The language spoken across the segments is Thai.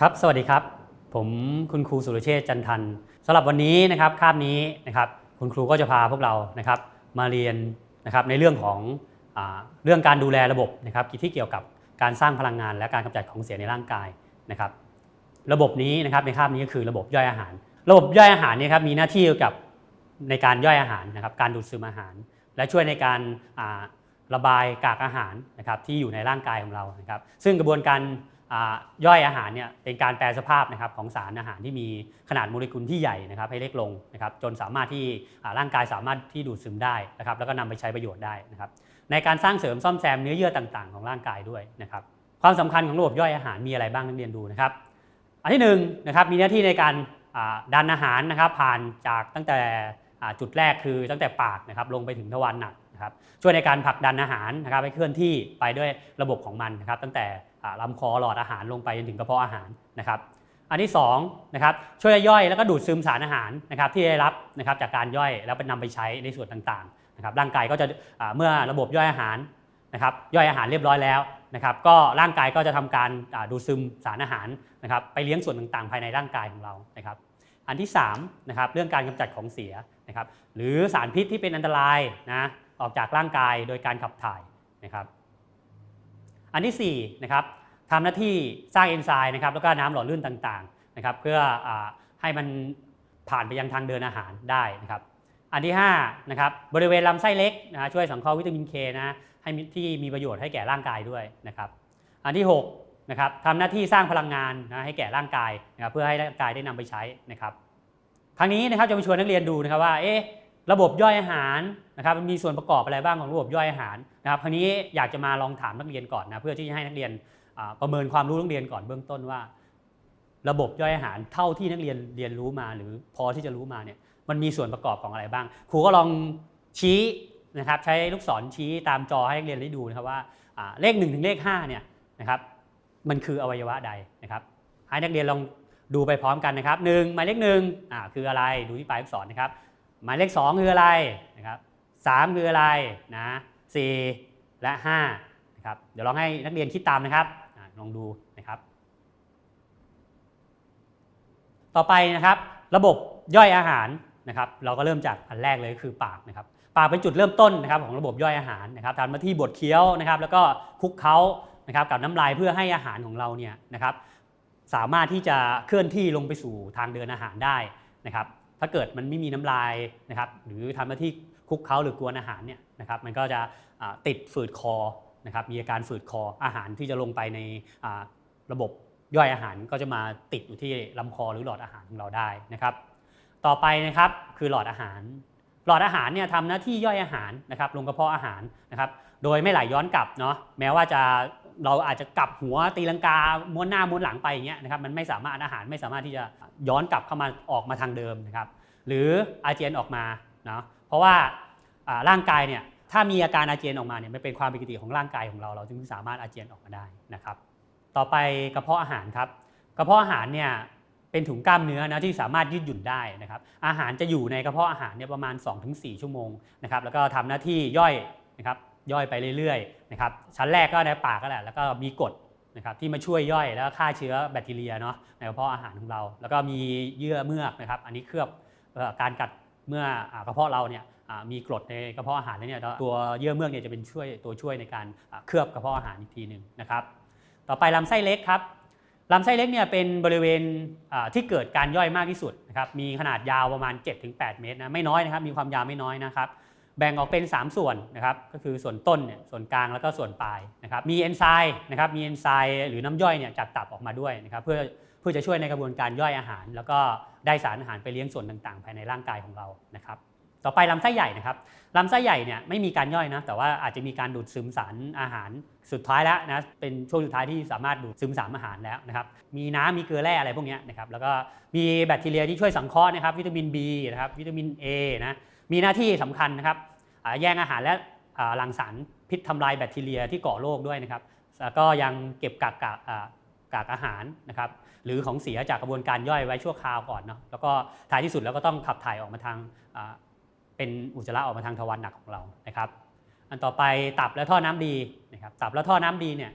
ครับ สวัสดีครับ ผมคุณครูสุรเชษจันทันสำหรับวันนี้นะครับคาบนี้นะครับ คุณครูก็จะพาพวกเรานะครับ มาเรียนนะครับในเรื่องของอเรื่องการดูแลระบบนะครับที่เกี่ยวกับการสร้างพลังงานและการกำจัดของเสียในร่างกายนะครับ ระบบนี้นะครับในคาบนี้ก็คือระบบย่อยอาหาร ระบบย่อยอาหารนี่ครับมีหน้าที่เกี่ยวกับในการย่อยอาหารนะครับ การดูดซึมอาหาร และช่วยในการระบายกากอาหารนะครับที่อยู่ในร่างกายของเรานะครับ ซึ่งกระบวนการ ย่อยอาหารเนี่ยเป็นการแปลสภาพนะครับของสารอาหารที่มีขนาดโมเลกุลที่ใหญ่นะครับให้เล็กลงนะครับจนสามารถที่ร่างกายสามารถที่ดูดซึมได้นะครับแล้วก็นำไปใช้ประโยชน์ได้นะครับในการสร้างเสริมซ่อมแซมเนื้อเยื่อต่างๆ ของร่างกายด้วยนะครับความสำคัญของระบบย่อยอาหารมีอะไรบ้างนักเรียนดูนะครับอันที่หนึ่งนะครับมีหน้าที่ในการดันอาหารนะครับผ่านจากตั้งแต่จุดแรกคือตั้งแต่ปากนะครับลงไปถึงทวารหนักนะครับช่วยในการผลักดันอาหารนะครับให้เคลื่อนที่ไปด้วยระบบของมันนะครับตั้งแต่ ลำคอหลอดอาหารลงไปจนถึงกระเพาะอาหารนะครับ อันที่2นะครับช่วยย่อยแล้วก็ดูดซึมสารอาหารนะครับที่ได้รับนะครับจากการย่อยแล้วไปนำไปใช้ในส่วนต่างๆนะครับร่างกายก็จะเมื่อระบบย่อยอาหารนะครับย่อยอาหารเรียบร้อยแล้วนะครับก็ร่างกายก็จะทำการดูดซึมสารอาหารนะครับไปเลี้ยงส่วนต่างๆ ภายในร่างกายของเรานะครับ อันที่3นะครับเรื่องการกำจัดของเสียนะครับหรือสารพิษที่เป็นอันตรายนะออกจากร่างกายโดยการขับถ่ายนะครับ อันที่4นะครับทำหน้าที่สร้างเอนไซม์นะครับแล้วก็น้ำหล่อลื่นต่างๆนะครับเพื่ออให้มันผ่านไปยังทางเดินอาหารได้นะครับอันที่5นะครับบริเวณลำไส้เล็กนะช่วยสังเคราะห์วิตามินเคนะให้มีที่มีประโยชน์ให้แก่ร่างกายด้วยนะครับอันที่6นะครับทำหน้าที่สร้างพลังงานนะให้แก่ร่างกายนะครับเพื่อให้ร่างกายได้นำไปใช้นะครับครั้งนี้นะครับจะมาชวนนักเรียนดูนะครับว่าเอ๊ะ ระบบย่อยอาหารนะครับมันมีส่วนประกอบอะไรบ้างของระบบย่อยอาหารนะครับครั้งนี้อยากจะมาลองถามนักเรียนก่อนนะเพื่อที่จะให้นักเรียนประเมินความรู้นักเรียนก่อนเบื้องต้นว่า ระบบย่อยอาหารเท่าที่นักเรียนเรียนรู้มาหรือพอที่จะรู้มาเนี่ยมันมีส่วนประกอบของอะไรบ้าง ครูก็ลองชี้นะครับใช้ลูกศรชี้ตามจอให้นักเรียนได้ดูนะครับว่าเลข1ถึงเลข5เนี่ยนะครับมันคืออวัยวะใดนะครับให้นักเรียนลองดูไปพร้อมกันนะครับหนึ่งหมายเลขหนึ่งคืออะไรดูที่ปลายลูกศรนะครับ หมายเลขสองคืออะไรนะครับสามคืออะไรนะสี่และห้านะครับเดี๋ยวลองให้นักเรียนคิดตามนะครับลองดูนะครับ ต่อไปนะครับ ระบบย่อยอาหารนะครับ เราก็เริ่มจากอันแรกเลยคือปากนะครับปากเป็นจุดเริ่มต้นนะครับของระบบย่อยอาหารนะครับทำหน้าที่บดเคี้ยวนะครับ แล้วก็คลุกเค้านะครับกับน้ำลายเพื่อให้อาหารของเราเนี่ยนะครับ สามารถที่จะเคลื่อนที่ลงไปสู่ทางเดินอาหารได้นะครับ ถ้าเกิดมันไม่มีน้ำลายนะครับหรือทำหน้าที่คุกเค้าหรือกวนอาหารเนี่ยนะครับมันก็จะติดฝืดคอนะครับมีอาการฝืดคออาหารที่จะลงไปในระบบย่อยอาหารก็จะมาติดอยู่ที่ลำคอหรือหลอดอาหารของเราได้นะครับ ต่อไปนะครับคือหลอดอาหาร หลอดอาหารเนี่ยทำหน้าที่ย่อยอาหารนะครับลงกระเพาะอาหารนะครับ โดยไม่ไหลย้อนกลับเนาะแม้ว่าจะ เราอาจจะกลับหัวตีลังกาม้วนหน้าม้วนหลังไปอย่างเงี้ยนะครับมันไม่สามารถอาหารไม่สามารถที่จะย้อนกลับเข้ามาออกมาทางเดิมนะครับหรืออาเจียนออกมาเนาะเพราะว่าร่างกายเนี่ยถ้ามีอาการอาเจียนออกมาเนี่ยมันเป็นความปกติของร่างกายของเรา เราจึงสามารถอาเจียนออกมาได้นะครับต่อไปกระเพาะอาหารครับกระเพาะอาหารเนี่ยเป็นถุงกล้ามเนื้อนะที่สามารถยืดหยุ่นได้นะครับอาหารจะอยู่ในกระเพาะอาหารเนี่ยประมาณ 2-4 ชั่วโมงนะครับแล้วก็ทำหน้าที่ย่อยนะครับ ย่อยไปเรื่อยๆนะครับชั้นแรกก็ในปากก็แหละแล้วก็มีกรดนะครับที่มาช่วยย่อยแล้วฆ่าเชื้อแบคทีเรียเนาะในกระเพาะอาหารของเรา แล้วก็มีเยื่อเมือกนะครับอันนี้เคลือบการกัดเมื่อกระเพาะเราเนี่ยมีกรดในกระเพาะอาหารแล้วเนี่ยตัวเยื่อเมือกเนี่ยจะเป็นช่วยตัวช่วยในการเคลือบกระเพาะอาหารอีกทีหนึ่งนะครับต่อไปลำไส้เล็กครับลำไส้เล็กเนี่ยเป็นบริเวณที่เกิดการย่อยมากที่สุดนะครับมีขนาดยาวประมาณ 7-8 เมตรนะไม่น้อยนะครับมีความยาวไม่น้อยนะครับ แบ่งออกเป็น 3 ส่วนนะครับก็คือส่วนต้นเนี่ยส่วนกลางแล้วก็ส่วนปลายนะครับมีเอนไซม์นะครับมีเอนไซม์หรือน้ำย่อยเนี่ยจากตับออกมาด้วยนะครับเพื่อเพื่อจะช่วยในกระบวนการย่อยอาหาร แล้วก็ได้สารอาหารไปเลี้ยงส่วนต่างๆ ภายในร่างกายของเรานะครับต่อไปลำไส้ใหญ่นะครับลำไส้ใหญ่เนี่ยไม่มีการย่อยนะแต่ว่าอาจจะมีการดูดซึมสารอาหารสุดท้ายแล้วนะเป็นช่วงสุดท้ายที่สามารถดูดซึมสารอาหารแล้วนะครับมีน้ำมีเกลือแร่อะไรพวกนี้นะครับแล้วก็มีแบคทีเรียที่ช่วยสังเคราะห์นะครับวิตามิน B นะครับวิตามิน A นะ มีหน้าที่สำคัญนะครับแย่งอาหารและรังสรรพิษทำลายแบคทีเรียที่ก่อโรคด้วยนะครับแล้วก็ยังเก็บกากกากอากากอาหารนะครับหรือของเสียจากกระบวนการย่อยไว้ชั่วคราวก่อนเนาะแล้วก็ท้ายที่สุดแล้วก็ต้องขับถ่ายออกมาทางเป็นอุจจาระออกมาทางทวารหนักของเรานะครับ อันต่อไปตับและท่อน้ำดีนะครับตับและท่อน้ำดีเนี่ย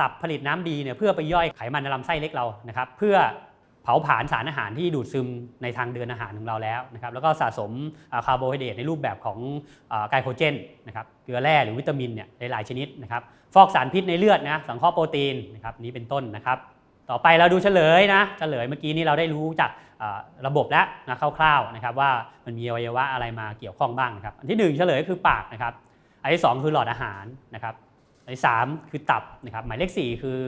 ตับผลิตน้ำดีเนี่ยเพื่อไปย่อยไขมันในลำไส้เล็กเรานะครับ เพื่อ เผาผลาญสารอาหารที่ดูดซึมในทางเดินอาหารของเราแล้วนะครับแล้วก็สะสมคาร์โบไฮเดรตในรูปแบบของไกลโคเจนนะครับเกลือแร่หรือวิตามินเนี่ยหลายชนิดนะครับฟอกสารพิษในเลือดนะสังเคราะห์โปรตีนนะครับนี้เป็นต้นนะครับ ต่อไปเราดูเฉลยนะเฉลยเมื่อกี้นี้เราได้รู้จากระบบแล้วนะคร่าวๆนะครับว่ามันมีอวัยวะอะไรมาเกี่ยวข้องบ้างนะครับอันที่หนึ่งเฉลยคือปากนะครับอันที่สองคือหลอดอาหารนะครับอันที่สามคือตับนะครับหมายเลขสี่คือ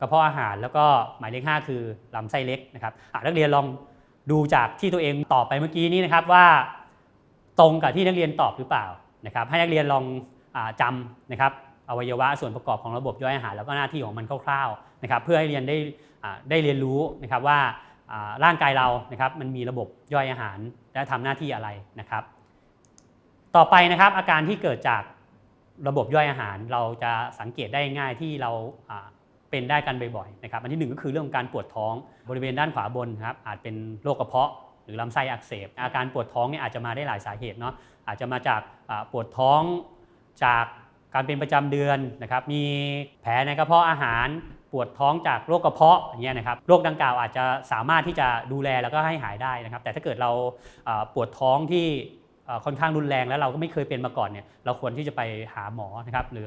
กระเพาะอาหารแล้วก็หมายเลขห้าคือลำไส้เล็กนะครับนักเรียนลองดูจากที่ตัวเองตอบไปเมื่อกี้นี้นะครับว่า ตรงกับที่นักเรียนตอบหรือเปล่านะครับ ให้นักเรียนลองอจำนะครับอวัยวะส่วนประกอบของระบบย่อยอาหารแล้วก็หน้าที่ของมันคร่าวๆนะครับ เพื่อให้เรียนได้ได้เรียนรู้นะครับว่าร่างกายเรานะครับมันมีระบบย่อยอาหารและทำหน้าที่อะไรนะครับ ต่อไปนะครับอาการที่เกิดจากระบบย่อยอาหารเราจะสังเกตได้ง่ายที่เรา เป็นได้กันบ่อยๆนะครับ อันที่หนึ่งก็คือเรื่องของการปวดท้องบริเวณด้านขวาบนครับอาจเป็นโรคกระเพาะหรือลำไส้อักเสบ อาการปวดท้องเนี่ยอาจจะมาได้หลายสาเหตุเนาะอาจจะมาจากปวดท้องจากการเป็นประจำเดือนนะครับ มีแผลในกระเพาะอาหาร ปวดท้องจากโรคกระเพาะอย่างเงี้ยนะครับโรคดังกล่าวอาจจะสามารถที่จะดูแลแล้วก็ให้หายได้นะครับ แต่ถ้าเกิดเราปวดท้องที่ค่อนข้างรุนแรงแล้วเราก็ไม่เคยเป็นมาก่อนเนี่ยเราควรที่จะไปหาหมอนะครับหรือ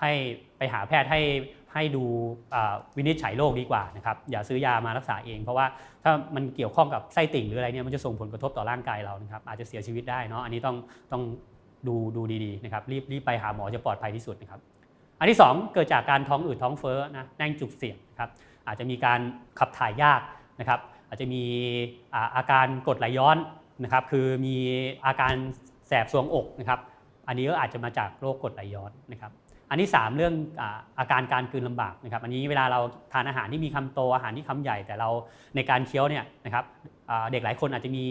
ให้ไปหาแพทย์ให้ ให้ดูวินิจฉัยโรคดีกว่านะครับอย่าซื้อยามารักษาเอง เพราะว่าถ้ามันเกี่ยวข้องกับไส้ติ่งหรืออะไรเนี่ยมันจะส่งผลกระทบต่อร่างกายเรานะครับอาจจะเสียชีวิตได้เนาะอันนี้ต้องต้องดูดูดีๆนะครับรีบรีบไปหาหมอจะปลอดภัยที่สุดนะครับอันที่ 2 เกิดจากการท้องอืดท้องเฟ้อนะแน่งจุกเสียดนะครับอาจจะมีการขับถ่ายยากนะครับอาจจะมีอาการกดไหลย้อนนะครับคือมีอาการแสบสวงอกนะครับอันนี้ก็อาจจะมาจากโรคกดไหลย้อนนะครับ อันที่ 3 เรื่องอาการการกลืนลำบากนะครับอันนี้เวลาเราทานอาหารที่มีคำโตอาหารที่คำใหญ่แต่เราในการเคี้ยวเนี่ยนะครับเด็กหลายคนอาจจะมี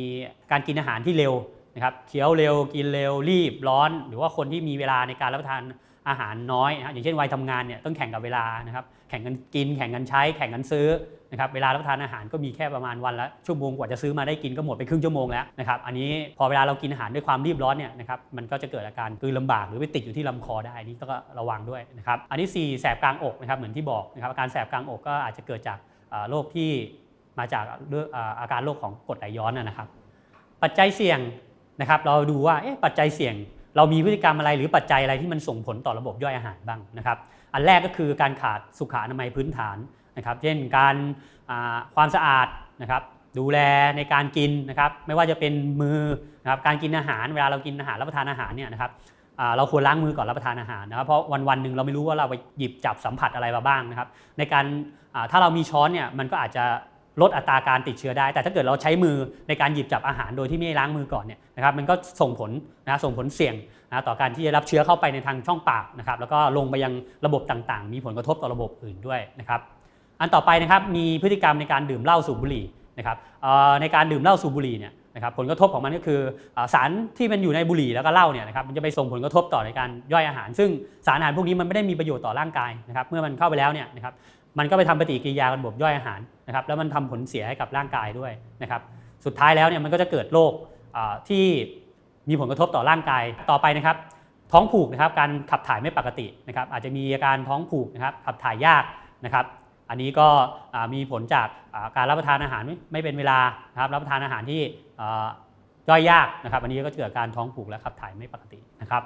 การกินอาหารที่เร็วนะครับเคี้ยวเร็วกินเร็วรีบร้อน หรือว่าคนที่มีเวลาในการรับประทาน อาหารน้อยนะอย่างเช่นวัยทำงานเนี่ยต้องแข่งกับเวลานะครับแข่งกันกิน แข่งกันใช้ แข่งกันซื้อนะครับเวลารับประทานอาหารก็มีแค่ประมาณวันละชั่วโมงกว่าจะซื้อมาได้กินก็หมดไปครึ่งชั่วโมงแล้วนะครับอันนี้พอเวลาเรากินอาหารด้วยความรีบร้อนเนี่ยนะครับมันก็จะเกิดอาการกลืนลำบากหรือไปติดอยู่ที่ลำคอได้นนี่ต้องระวังด้วยนะครับอันที่สี่แสบกลางอกนะครับเหมือนที่บอกนะครับอาการแสบกลางอกก็อาจจะเกิดจากโรคที่มาจากอาการโรคของกรดไหลย้อนนะครับ ปัจจัยเสี่ยงนะครับเราดูว่าเอ๊ะปัจจัยเสี่ยง เรามีพฤติกรรมอะไรหรือปัจจัยอะไรที่มันส่งผลต่อระบบย่อยอาหารบ้างนะครับ อันแรกก็คือการขาดสุขอนามัยพื้นฐานนะครับ เช่นการความสะอาดนะครับดูแลในการกินนะครับ ไม่ว่าจะเป็นมือนะครับการกินอาหารเวลาเรากินอาหารรับประทานอาหารเนี่ยนะครับเราควรล้างมือก่อนรับประทานอาหารนะครับ เพราะวันวันๆหนึ่งเราไม่รู้ว่าเราไปหยิบจับสัมผัสอะไรมาบ้างนะครับ ในการถ้าเรามีช้อนเนี่ยมันก็อาจจะ ลดอัตราการติดเชื้อได้ แต่ถ้าเกิดเราใช้มือในการหยิบจับอาหารโดยที่ไม่ล้างมือก่อนเนี่ยนะครับมันก็ส่งผลนะส่งผลเสี่ยงนะต่อการที่จะรับเชื้อเข้าไปในทางช่องปากนะครับแล้วก็ลงไปยังระบบต่างๆ มีผลกระทบต่อระบบอื่นด้วยนะครับอันต่อไปนะครับมีพฤติกรรมในการดื่มเหล้าสูบบุหรี่นะครับในการดื่มเหล้าสูบบุหรี่เนี่ย นะครับผลกระทบของมันก็คือสารที่มันอยู่ในบุหรี่แล้วก็เหล้าเนี่ยนะครับมันจะไปส่งผลกระทบต่อในการย่อยอาหาร ซึ่งสารอาหารพวกนี้มันไม่ได้มีประโยชน์ต่อร่างกายนะครับเมื่อมันเข้าไปแล้วเนี่ยนะครับมันก็ไปทำปฏิกิริยากับระบบย่อยอาหารนะครับแล้วมันทำผลเสียให้กับร่างกายด้วยนะครับสุดท้ายแล้วเนี่ยมันก็จะเกิดโรคที่มีผลกระทบต่อร่างกายต่อไปนะครับ ท้องผูกนะครับการขับถ่ายไม่ปกตินะครับอาจจะมีอาการท้องผูกนะครับขับถ่ายยากนะครับ อันนี้ก็มีผลจากการรับประทานอาหารไม่เป็นเวลานะครับรับประทานอาหารที่ย่อยยากนะครับ อันนี้ก็เกิดการท้องผูกและขับถ่ายไม่ปกตินะครับ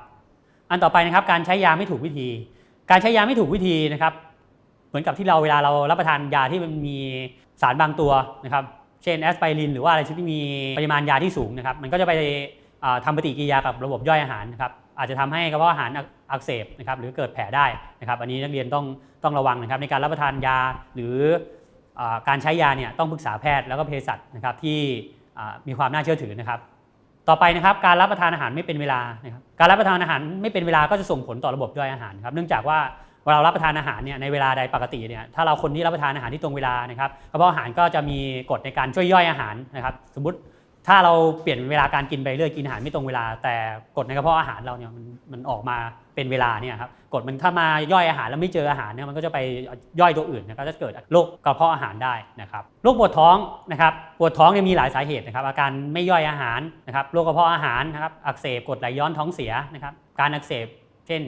อันต่อไปนะครับการใช้ยาไม่ถูกวิธี การใช้ยาไม่ถูกวิธีนะครับ เหมือนกับที่เราเวลาเรารับประทานยาที่มันมีสารบางตัวนะครับ เช่นแอสไพรินหรือว่าอะไรที่มีปริมาณยาที่สูงนะครับ มันก็จะไปอ่าทำปฏิกิริยากับระบบย่อยอาหารนะครับ อาจจะทำให้กระเพาะอาหารอักเสบนะครับหรือเกิดแผลได้นะครับอันนี้นักเรียนต้องต้องระวังนะครับในการรับประทานยาหรืออการใช้ยาเนี่ยต้องปรึกษาแพทย์แล้วก็เภสัชนะครับที่มีความน่าเชื่อถือนะครับ ต่อไปนะครับการรับประทานอาหารไม่เป็นเวลานะครับการรับประทานอาหารไม่เป็นเวลาก็จะส่งผลต่อระบบย่อยอาหารครับเนื่องจากว่าเวลาเรารับประทานอาหารเนี่ยในเวลาใดปกติเนี่ยถ้าเราคนที่รับประทานอาหารที่ตรงเวลานะครับกระเพาะอาหารก็จะมีกฎในการช่วยย่อยอาหารนะครับ สมมติ ถ้าเราเปลี่ยนเวลาการกินไปเรื่อยกินอาหารไม่ตรงเวลา แต่กฎในกระเพาะอาหารเราเนี่ยมันมันออกมาเป็นเวลาเนี่ยครับกฎมันถ้ามาย่อยอาหารแล้วไม่เจออาหารเนี่ยมันก็จะไปย่อยตัวอื่นนะครับก็จะเกิดโรคกระเพาะอาหารได้นะครับโรคปวดท้องนะครับปวดท้องเนี่ยมีหลายสาเหตุนะครับ อาการไม่ย่อยอาหารนะครับโรคกระเพาะอาหารนะครับอักเสบกรดไหลย้อนท้องเสียนะครับการอักเสบ เช่น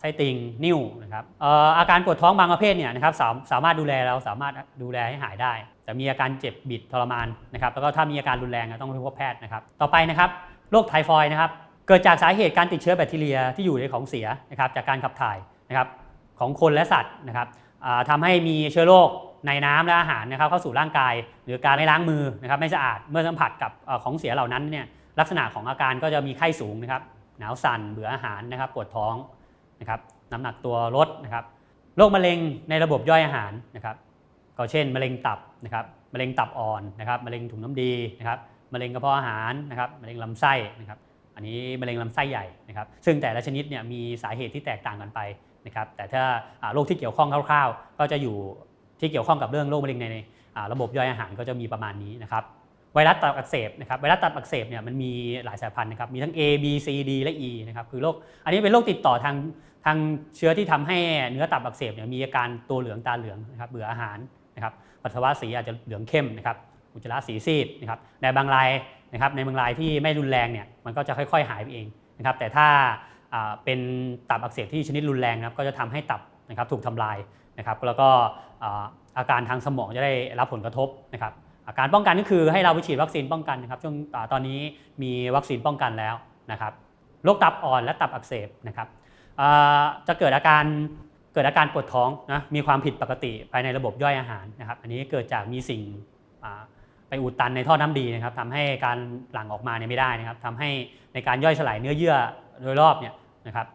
ไส้ติ่งนิ่วนะครับอออาการปวดท้องบางประเภทเนี่ยนะครับสามสามารถดูแลเราสามารถดูแลให้หายได้ แต่มีอาการเจ็บบิดทรมานนะครับแล้วก็ถ้ามีอาการรุนแรงต้องไปพบแพทย์นะครับต่อไปนะครับโรคไทฟอยด์นะครับเกิดจากสาเหตุการติดเชื้อแบคทีเรียที่อยู่ในของเสียนะครับจากการขับถ่ายนะครับของคนและสัตว์นะครับทำให้มีเชื้อโรคในน้ำและอาหารนะครับเข้าสู่ร่างกาย หรือการไม่ล้างมือนะครับไม่สะอาดเมื่อสัมผัสกับอของเสียเหล่านั้นเนี่ยลักษณะของอาการก็จะมีไข้สูงนะครับหนาวสั่นเบื่ออาหารนะครับปวดท้อง นะครับน้ำหนักตัวลดนะครับโรคมะเร็งในระบบย่อยอาหารนะครับก็เช่นมะเร็งตับนะครับมะเร็งตับอ่อนนะครับมะเร็งถุงน้ำดีนะครับมะเร็งกระเพาะอาหารนะครับมะเร็งลำไส้นะครับอันนี้มะเร็งลำไส้ใหญ่นะครับซึ่งแต่ละชนิดเนี่ยมีสาเหตุที่แตกต่างกันไปนะครับแต่ถ้าโรคที่เกี่ยวข้องคร่าว ๆ ก็จะอยู่ที่เกี่ยวข้องกับเรื่องโรคมะเร็งในระบบย่อยอาหารก็จะมีประมาณนี้นะครับ ไวรัสตับอักเสบนะครับไวรัสตับอักเสบเนี่ยมันมีหลายสายพันธุ์นะครับมีทั้ง A B C D และ E นะครับคือโรคอันนี้เป็นโรคติดต่อทางทางเชื้อที่ทำให้เนื้อตับอักเสบเนี่ยมีอาการตัวเหลืองตาเหลืองนะครับเบื่ออาหารนะครับปัสสาวะสีอาจจะเหลืองเข้มนะครับอุจจาระสีซีดนะครับในบางรายนะครับในบางรายที่ไม่รุนแรงเนี่ยมันก็จะค่อยๆ หายไปเองนะครับแต่ถ้าเป็นตับอักเสบที่ชนิดรุนแรงนะครับก็จะทำให้ตับนะครับถูกทำลายนะครับแล้วก็อาการทางสมองจะได้รับผลกระทบนะครับ อาการป้องกันก็คือให้เราไปฉีดวัคซีนป้องกันนะครับช่วงตอนนี้มีวัคซีนป้องกันแล้วนะครับโรคตับอ่อนและตับอักเสบนะครับจะเกิดอาการเกิดอาการปวดท้องนะมีความผิดปกติภายในระบบย่อยอาหารนะครับ อันนี้เกิดจากมีสิ่งไปอุดตันในท่อน้ำดีนะครับทำให้การหลั่งออกมาเนี่ยไม่ได้นะครับทำให้ในการย่อยสลายเนื้อเยื่อโดยรอบเนี่ยนะครับ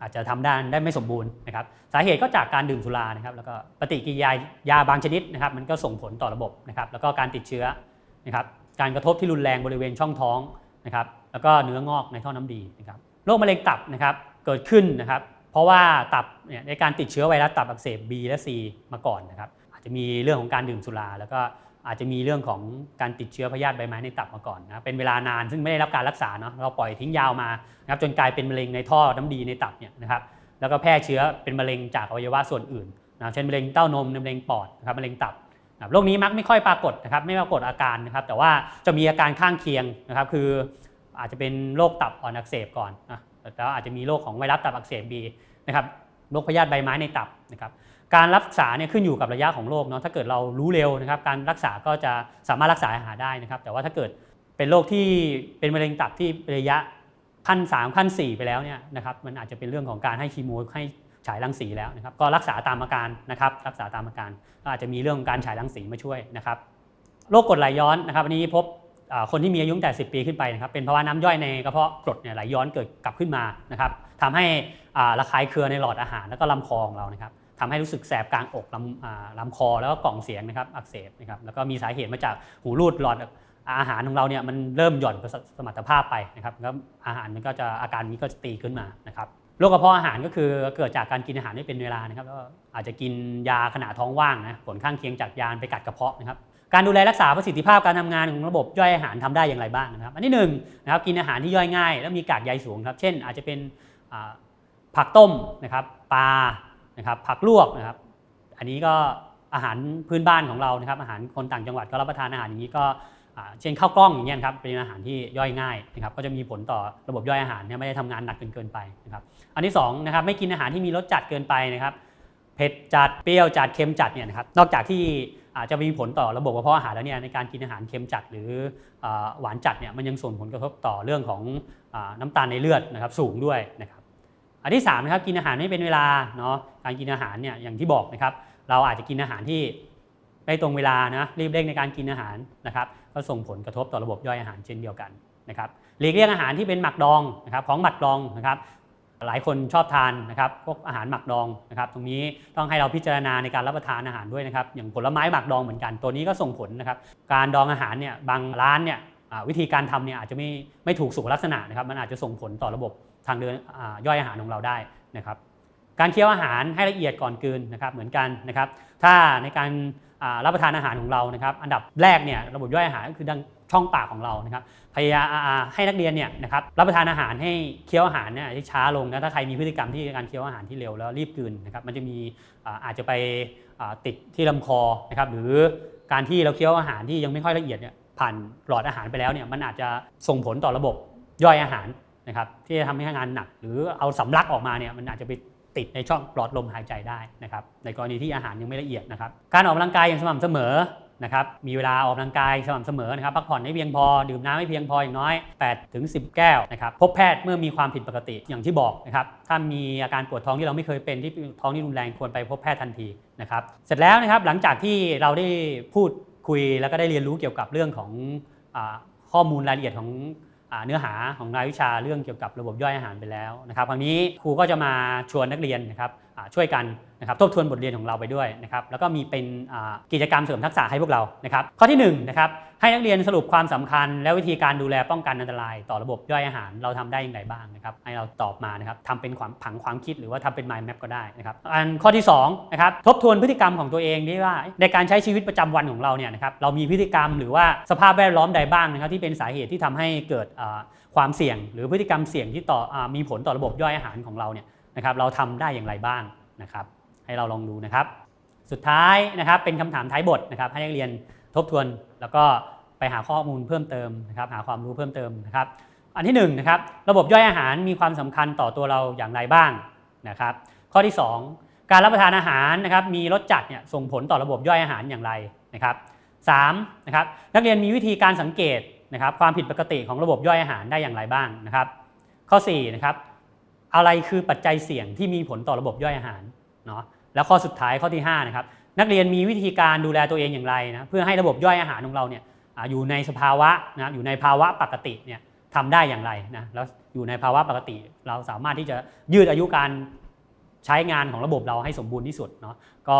อาจจะทำได้ได้ไม่สมบูรณ์นะครับสาเหตุก็จากการดื่มสุรานะครับแล้วก็ปฏิกิริยายาบางชนิดนะครับมันก็ส่งผลต่อระบบนะครับแล้วก็การติดเชื้อนะครับการกระทบที่รุนแรงบริเวณช่องท้องนะครับแล้วก็เนื้องอกในท่อน้ำดีนะครับโรคมะเร็งตับนะครับเกิดขึ้นนะครับเพราะว่าตับเนี่ยในการติดเชื้อไวรัสตับอักเสบ B และ C มาก่อนนะครับอาจจะมีเรื่องของการดื่มสุราแล้วก็ อาจจะมีเรื่องของการติดเชื้อพยาธิใบไม้ในตับมาก่อนนะเป็นเวลานานซึ่งไม่ได้รับการรักษาเนาะเราปล่อยทิ้งยาวมานะครับจนกลายเป็นมะเร็งในท่อน้ำดีในตับเนี่ยนะครับแล้วก็แพร่เชื้อเป็นมะเร็งจากอวัยวะส่วนอื่นนะเช่นมะเร็งเต้านมมะเร็งปอดนะครับมะเร็งตับนะรโรคนี้มักไม่ค่อยปรากฏนะครับไม่ปรากฏอาการนะครับแต่ว่าจะมีอาการข้างเคียงนะครับคืออาจจะเป็นโรคตับอ่อนอักเสบก่อนนะแล้วอาจจะมีโรคของไวรัสตับอักเสบบีนะครับโรคพยาธิใบไม้ในตับนะครับ การรักษาเนี่ยขึ้นอยู่กับระยะของโรคเนาะถ้าเกิดเรารู้เร็วนะครับ การรักษาก็จะสามารถรักษาหายได้นะครับ แต่ว่าถ้าเกิดเป็นโรคที่เป็นมะเร็งตับที่ระยะขั้น3ขั้น 4 ไปแล้วเนี่ยนะครับมันอาจจะเป็นเรื่องของการให้คีโมให้ฉายรังสีแล้วนะครับก็รักษาตามอาการนะครับรักษาตามอาการก็อาจจะมีเรื่องของการฉายรังสีมาช่วยนะครับโรคกรดไหลย้อนนะครับอันนี้พบคนที่มีอายุแต่ 10 ปีขึ้นไปนะครับเป็นภาวะน้ำย่อยในกระเพาะกรดเนี่ยไหลย้อนเกิดกลับขึ้นมานะครับทำให้ระคายเคืองในหลอดอาหารแล้วก็ลำคอของเรานะครับ ทำให้รู้สึกแสบกลางอกลำลำคอแล้วก็กล่องเสียงนะครับอักเสบนะครับแล้วก็มีสาเหตุมาจากหูรูดหลอดอาหารของเราเนี่ยมันเริ่มหย่อนสมรรถภาพไปนะครับแล้วอาหารมันก็จะอาการนี้ก็จะตีขึ้นมานะครับโรคกระเพาะอาหารก็คือเกิดจากการกินอาหารไม่เป็นเวลานะครับแล้วก็อาจจะกินยาขณะท้องว่างนะผลข้างเคียงจากยาไปกัดกระเพาะนะครับการดูแลรักษาประสิทธิภาพการทำงานของระบบย่อยอาหารทำได้อย่างไรบ้างนะครับ อันที่หนึ่งนะครับกินอาหารที่ย่อยง่าย แล้วมีกากใยสูงครับ เช่น อาจจะเป็นผักต้มนะครับปลา นะครับผักลวกนะครับ อันนี้ก็อาหารพื้นบ้านของเรานะครับ อาหารคนต่างจังหวัดก็รับประทานอาหารอย่างนี้ก็เช่นข้าวกล้องอย่างเงี้ยครับเป็นอาหารที่ย่อยง่ายนะครับก็จะมีผลต่อระบบย่อยอาหารเนี่ยไม่ได้ทำงานหนักเกินเกินไปนะครับอันที่สองนะครับไม่กินอาหารที่มีรสจัดเกินไปนะครับเผ็ดจัดเปรี้ยวจัดเค็มจัดเนี่ยนะครับนอกจากที่อาจจะมีผลต่อระบบกระเพาะอาหารแล้วเนี่ยในการกินอาหารเค็มจัดหรือหวานจัดเนี่ยมันยังส่งผลกระทบต่อเรื่องของน้ำตาลในเลือดนะครับสูงด้วยนะครับ อันที่สามนะครับกินอาหารไม่เป็นเวลาเนาะการกินอาหารเนี่ยอย่างที่บอกนะครับ เราอาจจะกินอาหารที่ไม่ตรงเวลานะรีบเร่งในการกินอาหารนะครับ ก็ส่งผลกระทบต่อระบบย่อยอาหารเช่นเดียวกันนะครับหลีกเลี่ยงอาหารที่เป็นหมักดองนะครับของหมักดองนะครับ หลายคนชอบทานนะครับพวกอาหารหมักดองนะครับ ตรงนี้ต้องให้เราพิจารณาในการรับประทานอาหารด้วยนะครับ อย่างผลไม้หมักดองเหมือนกันตัวนี้ก็ส่งผลนะครับ การดองอาหารเนี่ยบางร้านเนี่ยวิธีการทำเนี่ยอาจจะไม่ไม่ถูกสุขลักษณะนะครับ มันอาจจะส่งผลต่อระบบ ทางเดินย่อยอาหารของเราได้นะครับ การเคี้ยวอาหารให้ละเอียดก่อนกลืนนะครับเหมือนกันนะครับ ถ้าในการรับประทานอาหารของเรานะครับอันดับแรกเนี่ยระบบย่อยอาหารก็คือดังช่องปากของเรานะครับพยายามให้นักเรียนเนี่ยนะครับรับประทานอาหารให้เคี้ยวอาหารเนี่ยที่ช้าลงนะถ้าใครมีพฤติกรรมที่การเคี้ยวอาหารที่เร็วแล้วรีบกลืนนะครับมันจะมีอาจจะไปติดที่ลำคอนะครับหรือการที่เราเคี้ยวอาหารที่ยังไม่ค่อยละเอียดเนี่ยผ่านหลอดอาหารไปแล้วเนี่ยมันอาจจะส่งผลต่อระบบย่อยอาหาร นะครับที่จะทำให้งานหนัก หรือเอาสำลักออกมาเนี่ยมันอาจจะไปติดในช่องปลอดลมหายใจได้นะครับในกรณีที่อาหารยังไม่ละเอียดนะครับการออกกำลังกายอย่างสม่ำเสมอนะครับมีเวลาออกกำลังกายสม่ำเสมอนะครับพักผ่อนให้เพียงพอ ดื่มน้ำให้เพียงพออย่างน้อย8ถึง10 แก้วนะครับพบแพทย์เมื่อมีความผิดปกติอย่างที่บอกนะครับถ้ามีอาการปวดท้องที่เราไม่เคยเป็นที่ท้องที่รุนแรงควรไปพบแพทย์ทันทีนะครับเสร็จแล้วนะครับหลังจากที่เราได้พูดคุยแล้วก็ได้เรียนรู้เกี่ยวกับเรื่องของอข้อมูลรายละเอียดของ เนื้อหาของรายวิชาเรื่องเกี่ยวกับระบบย่อยอาหารไปแล้วนะครับครั้งนี้ครูก็จะมาชวนนักเรียนนะครับช่วยกันนะครับทบทวนบทเรียนของเราไปด้วยนะครับแล้วก็มีเป็นกิจกรรมเสริมทักษะให้พวกเรานะครับข้อที่1นะครับให้นักเรียนสรุปความสำคัญ และวิธีการดูแลป้องกันอันตราย ต่อระบบย่อยอาหารเราทำได้อย่างไรบ้างนะครับให้เราตอบมานะครับทำเป็นความผังความคิดหรือว่าทำเป็น mind map ก็ได้นะครับอันข้อที่2นะครับทบทวนพฤติกรรมของตัวเองที่ว่าในการใช้ชีวิตประจำวันของเราเนี่ยนะครับเรามีพฤติกรรมหรือว่าสภาพแวดล้อมใดบ้างนะครับที่เป็นสาเหตุที่ทำให้เกิดความเสี่ยง หรือพฤติกรรมเสี่ยงที่ต่ออมีผลต่อระบบย่อยอาหารของเราเนี่ย นะครับเราทำได้อย่างไรบ้างนะครับให้เราลองดูนะครับ สุดท้ายนะครับเป็นคำถามท้ายบทนะครับให้นักเรียนทบทวน แล้วก็ไปหาข้อมูลเพิ่มเติมนะครับหาความรู้เพิ่มเติมนะครับ อันที่หนึ่งนะครับระบบย่อยอาหารมีความสำคัญต่อตัวเราอย่างไรบ้างนะครับข้อที่สองการรับประทานอาหารนะครับมีรสจัดเนี่ยส่งผลต่อระบบย่อยอาหารอย่างไรนะครับสามนะครับนักเรียนมีวิธีการสังเกตนะครับความผิดปกติของระบบย่อยอาหารได้อย่างไรบ้างนะครับ ข้อ4นะครับ อะไรคือปัจจัยเสี่ยงที่มีผลต่อระบบย่อยอาหารเนาะแล้วข้อสุดท้ายข้อที่5นะครับนักเรียนมีวิธีการดูแลตัวเองอย่างไรนะเพื่อให้ระบบย่อยอาหารของเราเนี่ยอยู่ในสภาวะนะอยู่ในภาวะปกติเนี่ยทำได้อย่างไรนะแล้วอยู่ในภาวะปกติ เราสามารถที่จะยืดอายุการใช้งานของระบบเราให้สมบูรณ์ที่สุดเนาะก็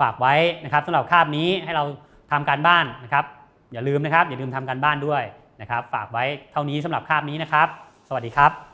ฝากไว้นะครับสำหรับคาบนี้ให้เราทำการบ้านนะครับอย่าลืมนะครับอย่าลืมทำการบ้านด้วยนะครับ ฝากไว้เท่านี้สำหรับคาบนี้นะครับ สวัสดีครับ